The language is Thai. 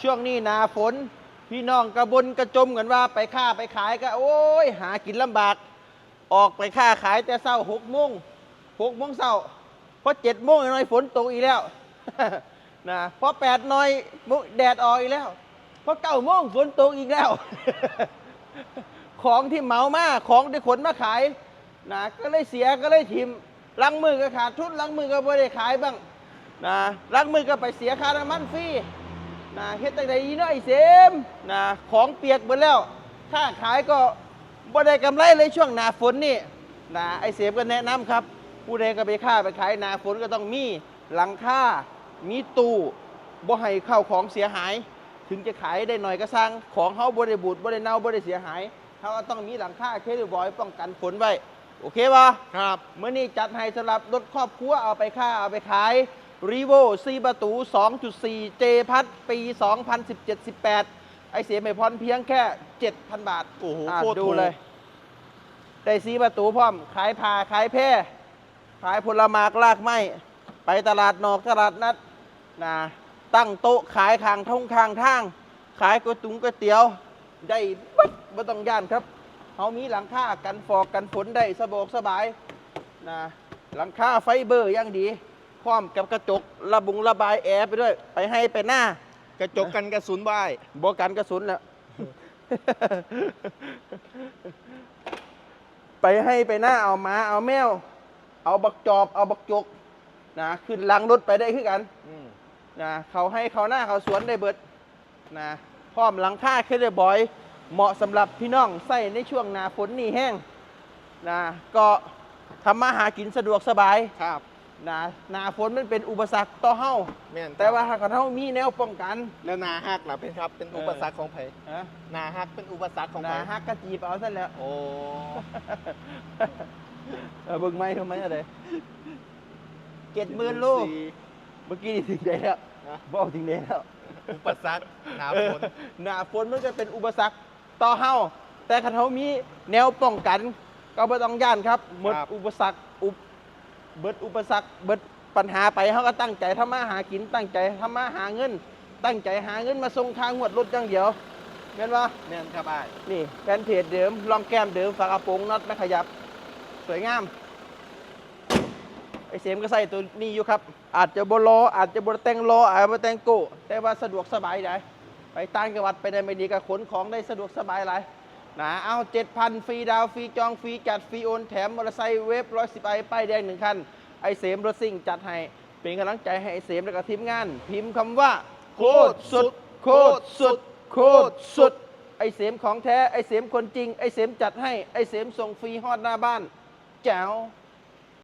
ช่วงนี้หนาฝน พี่น้องกระบนกระจมกันว่าไปค้าไปขายก็โอ้ยหากินลำบาก ออกไปค้าขายแต่เช้าหกโมงหกโมงเช้าพอเจ็ดโมงหน่อยฝนตกอีกแล้วนะพอแปดหน่อยมุแดดออกอีกแล้วพอเก้าโมงฝนตกอีกแล้ว ของที่เหมามาของที่ขนมาขายนะก็เลยเสียก็เลยทิมลังมือก็ขาดทุนลังมือก็ไม่ได้ขายบ้างนะลังมือก็ไปเสียค่าน้ำมันฟรี นะเฮ็ดตั้งแต่ยีน้อยเสมนะของเปียกหมดแล้วค่าขายก็บ่ได้กำไรเลยช่วงหนาฝนนี่นะไอเสมก็แนะนำครับ ผู้ใดก็ไปค้าไปขายหนาฝนก็ต้องมีหลังคามีตู้บ่ให้เข้าของเสียหาย ถึงจะขายได้หน่อยก็สร้างของเขาบริบูดบริเน่าบริเสียหายเขาก็ต้องมีหลังคาเคลือบอยป้องกันฝนไว้โอเคป่ะครับเมื่อนี้จัดให้สำหรับรถครอบครัวเอาไปค่าเอาไปขาย รีโวซีประตู 2.4 เจพัดปี 2017-18 ไอเสียไม่พรเพียงแค่ 7,000 บาท โอ้โหะโคตรดูถูกเลย ได้ซีประตูพร้อม ขายผ่าขายแพร่ขายผลไม้ลากไม้ไปตลาดนอกตลาดนัดนะตั้งโต๊ะขายข้างท่งข้างทาง ขายก๋วยตุ๋งก๋วยเตี๋ยว ได้ปั๊บไม่ต้องย่านครับเขามีหลังคากันฟอกกันฝนได้สะดวกสบายนะหลังคาไฟเบอร์อย่างดี พร้อมกับกระจกระบุงระบายแอร์ไปด้วย ไปให้ไปหน้า กระจกกันกระสุนบ่ายบกันกระสุนแล้ว ไปให้ไปหน้าเอาหมาเอาแมว เอาบักจอบ เอาบักจกนะขึ้นหลังรถไปได้คือกันอืมนะเขาให้เขาหน้าเขาสวนได้เบิดนะพร้อมหลังคาเคเดบอย เหมาะสำหรับพี่น้องใส่ในช่วงหนาฝนนี่แห้งนะก็ทำมาหากินสะดวกสบายครับ นะหนาฝนมันเป็นอุปสรรคต่อเฮาแม่นครับแต่ว่าหากเฮามีแนวป้องกันแล้วนาฮักล่ะเป็นครับเป็นอุปสรรคของไผนะนาฮักเป็นอุปสรรคของหไผนาฮักกระจีบเอาซะแล้วโอ้ เออเบิ่งไม่ทำไมอะไรเจ็ดหมื่นลูกสี่เมื่อกี้นี่ถึงได้แล้วนะบอกถึงได้แล้วอุปสรรคหนาฝนเออหนาฝนมันก็เป็นอุปสรรคต่อเฮาแต่คันเฮามีแนวป้องกัน ก็บ่ต้องย่านครับหมดครับอุปสรรคอุป เบิดอุปสรรคเบิดปัญหาไปเฮาก็ตั้งใจทำมาหากินตั้งใจทำมาหาเงิน ตั้งใจหาเงินมาส่งทางงวดรถอย่างเดียวเห็นปะแม่นครับอ้ายนี่แฟนเพจเดิมลองแก้มเดิมฝากระโปรงน็อตไม่ขยับ สวยงามไอเสมก็ใส่ตัวนี้อยู่ครับ อาจจะบโลออาจจะบแต่งโลออาจจะบ่แต่งโก้แต่ว่าสะดวกสบายได้ไปต่างจังหวัดไปในไม่ดีก็ขนของได้สะดวกสบายหลาย นะเอาเจ็ดพันฟรีดาวฟรีจองฟรีจัดฟรีโอนแถมมอเตอร์ไซค์เวฟร้อยสิบไอป้ายแดงหนึ่งคัน ไอเสมรถซิ่งจัดให้ เป็นกำลังใจให้ไอเสมและก็ทีมงาน พิมพ์คำว่า โคตรสุด โคตรสุด โคตรสุด ไอเสมของแท้ ไอเสมคนจริง ไอเสมจัดให้ ไอเสมส่งฟรีฮอดหน้าบ้าน แจ๋ว